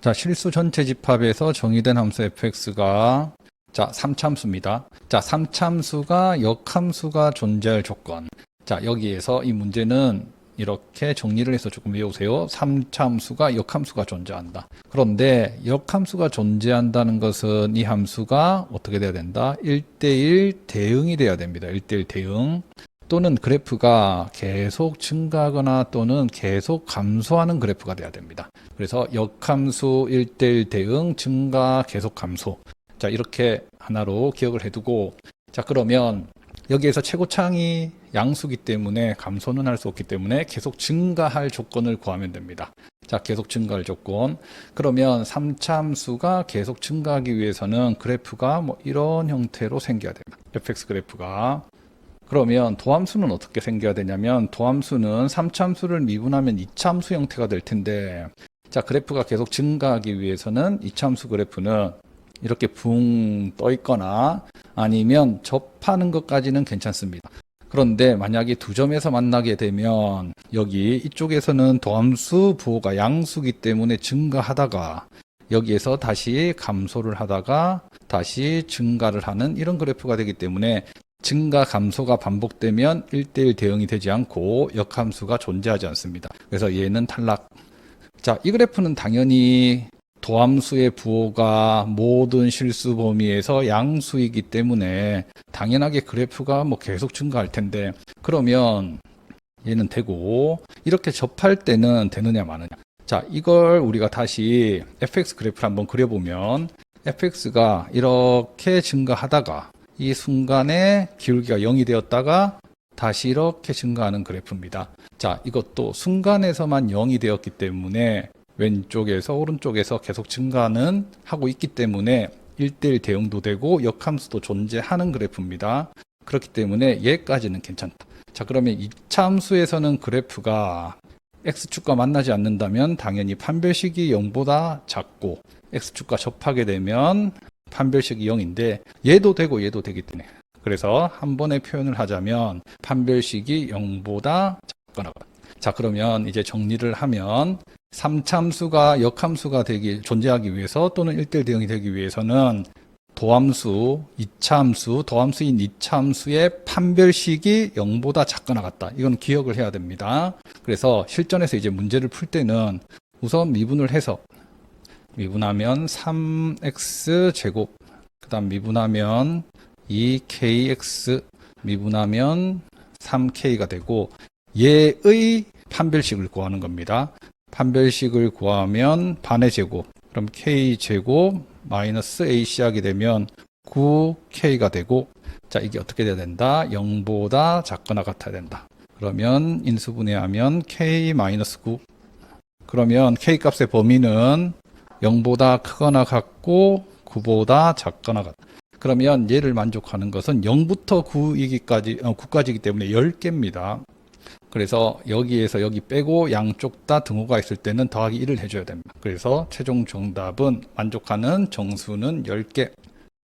자, 실수 전체 집합에서 정의된 함수 fx가 자, 3참수입니다. 자, 3참수가 역함수가 존재할 조건. 자, 여기에서 이 문제는 이렇게 정리를 해서 조금 외우세요. 3참수가 역함수가 존재한다. 그런데 역함수가 존재한다는 것은 이 함수가 어떻게 돼야 된다? 1대1 대응이 돼야 됩니다. 1대1 대응. 또는 그래프가 계속 증가하거나 또는 계속 감소하는 그래프가 돼야 됩니다. 그래서 역함수 1대1 대응 증가 계속 감소. 자, 이렇게 하나로 기억을 해두고 자, 그러면 여기에서 최고창이 양수기 때문에 감소는 할 수 없기 때문에 계속 증가할 조건을 구하면 됩니다. 자, 계속 증가할 조건. 그러면 3참수가 계속 증가하기 위해서는 그래프가 뭐 이런 형태로 생겨야 됩니다. fx 그래프가. 그러면 도함수는 어떻게 생겨야 되냐면 도함수는 3참수를 미분하면 2참수 형태가 될 텐데 자, 그래프가 계속 증가하기 위해서는 2참수 그래프는 이렇게 붕 떠 있거나 아니면 접하는 것까지는 괜찮습니다. 그런데 만약에 두 점에서 만나게 되면 여기 이쪽에서는 도함수 부호가 양수기 때문에 증가하다가 여기에서 다시 감소를 하다가 다시 증가를 하는 이런 그래프가 되기 때문에 증가 감소가 반복되면 1대1 대응이 되지 않고 역함수가 존재하지 않습니다. 그래서 얘는 탈락. 자, 이 그래프는 당연히 도함수의 부호가 모든 실수 범위에서 양수이기 때문에 당연하게 그래프가 뭐 계속 증가할 텐데 그러면 얘는 되고 이렇게 접할 때는 되느냐 마느냐. 자 이걸 우리가 다시 fx 그래프를 한번 그려보면 fx가 이렇게 증가하다가 이 순간에 기울기가 0이 되었다가 다시 이렇게 증가하는 그래프입니다 자 이것도 순간에서만 0이 되었기 때문에 왼쪽에서 오른쪽에서 계속 증가는 하고 있기 때문에 1대1 대응도 되고 역함수도 존재하는 그래프입니다. 그렇기 때문에 얘까지는 괜찮다. 자, 그러면 이참수에서는 그래프가 x축과 만나지 않는다면 당연히 판별식이 0보다 작고 x축과 접하게 되면 판별식이 0인데 얘도 되고 얘도 되기 때문에 그래서 한 번의 표현을 하자면 판별식이 0보다 작거나 자, 그러면 이제 정리를 하면 3참수가 역함수가 되기, 존재하기 위해서 또는 1대1 대응이 되기 위해서는 도함수, 이차함수, 도함수인 이차함수의 판별식이 0보다 작거나 같다. 이건 기억을 해야 됩니다. 그래서 실전에서 이제 문제를 풀 때는 우선 미분을 해서 미분하면 3x 제곱, 그 다음 미분하면 2kx, 미분하면 3k가 되고 얘의 판별식을 구하는 겁니다. 판별식을 구하면 반의 제곱, 그럼 k 제곱 마이너스 ac 하게 되면 9k가 되고 자 이게 어떻게 돼야 된다? 0보다 작거나 같아야 된다. 그러면 인수분해하면 k 마이너스 9 그러면 k 값의 범위는 0보다 크거나 같고 9보다 작거나 같다. 그러면 얘를 만족하는 것은 0부터 9이기까지 어, 9까지이기 때문에 10개입니다. 그래서 여기에서 여기 빼고 양쪽 다 등호가 있을 때는 더하기 1을 해줘야 됩니다. 그래서 최종 정답은 만족하는 정수는 10개.